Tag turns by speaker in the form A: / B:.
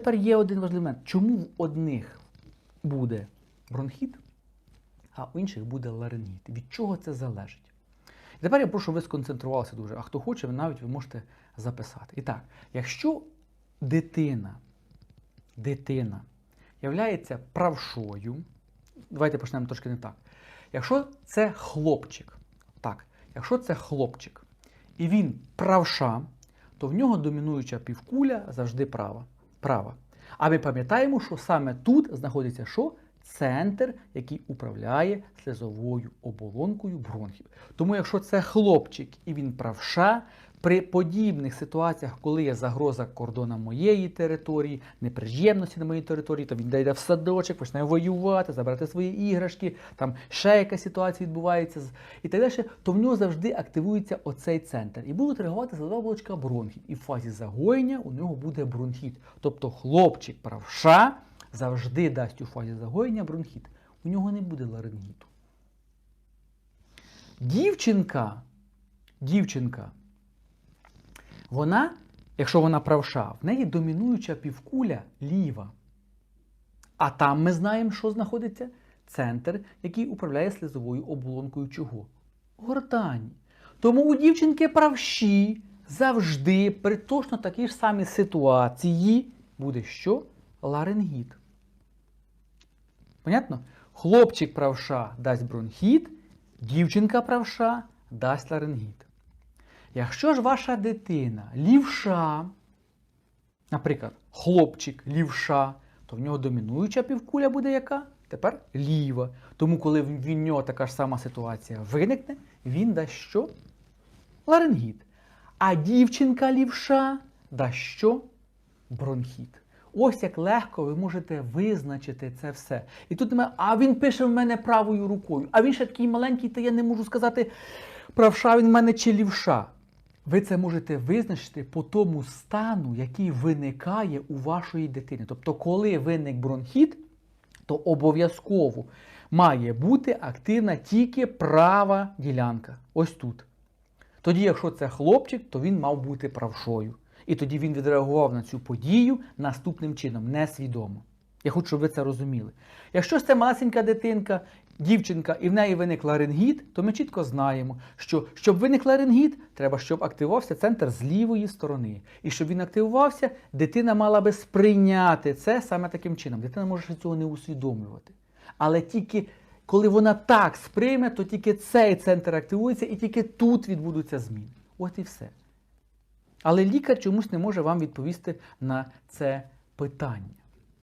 A: Тепер є один важливий момент. Чому в одних буде бронхіт, а у інших буде ларингіт? Від чого це залежить? Тепер я прошу ви сконцентрувалися дуже. А хто хоче, ви навіть ви можете записати. І так, якщо дитина, дитина являється правшою, давайте почнемо трошки не так. Якщо це хлопчик, так, якщо це хлопчик, і він правша, то в нього домінуюча півкуля завжди права. Права. А ми пам'ятаємо, що саме тут знаходиться що? Центр, який управляє сльозовою оболонкою бронхів. Тому, якщо це хлопчик і він правша, при подібних ситуаціях, коли є загроза кордона моєї території, неприємності на моїй території, то він йде в садочок, починає воювати, забирати свої іграшки, там ще якась ситуація відбувається і так далі, то в нього завжди активується оцей центр. І будуть реагувати слизова оболочка бронхів. І в фазі загоєння у нього буде бронхіт. Тобто хлопчик правша завжди дасть у фазі загоєння бронхіт. У нього не буде ларингіту. Дівчинка, дівчинка, вона, якщо вона правша, в неї домінуюча півкуля ліва. А там ми знаємо, що знаходиться центр, який управляє слизовою оболонкою чого? Гортані. Тому у дівчинки правші завжди при точно такій ж самій ситуації буде що? Ларингіт. Понятно? Хлопчик правша дасть бронхіт, дівчинка правша дасть ларингіт. Якщо ж ваша дитина лівша, наприклад, хлопчик лівша, то в нього домінуюча півкуля буде яка? Тепер ліва. Тому, коли в нього така ж сама ситуація виникне, він дасть що? Ларингіт. А дівчинка лівша дасть що? Бронхіт. Ось як легко ви можете визначити це все. І тут немає, а він пише в мене правою рукою, а він ще такий маленький, та я не можу сказати, правша він в мене чи лівша. Ви це можете визначити по тому стану, який виникає у вашої дитини. Тобто, коли виник бронхіт, то обов'язково має бути активна тільки права ділянка. Ось тут. Тоді, якщо це хлопчик, то він мав бути правшою. І тоді він відреагував на цю подію наступним чином, несвідомо. Я хочу, щоб ви це розуміли. Якщо це малесенька дитинка, дівчинка, і в неї виник ларингіт, то ми чітко знаємо, що щоб виник ларингіт, треба, щоб активувався центр з лівої сторони. І щоб він активувався, дитина мала би сприйняти це саме таким чином. Дитина може цього не усвідомлювати. Але тільки коли вона так сприйме, то тільки цей центр активується і тільки тут відбудуться зміни. От і все. Але лікар чомусь не може вам відповісти на це питання.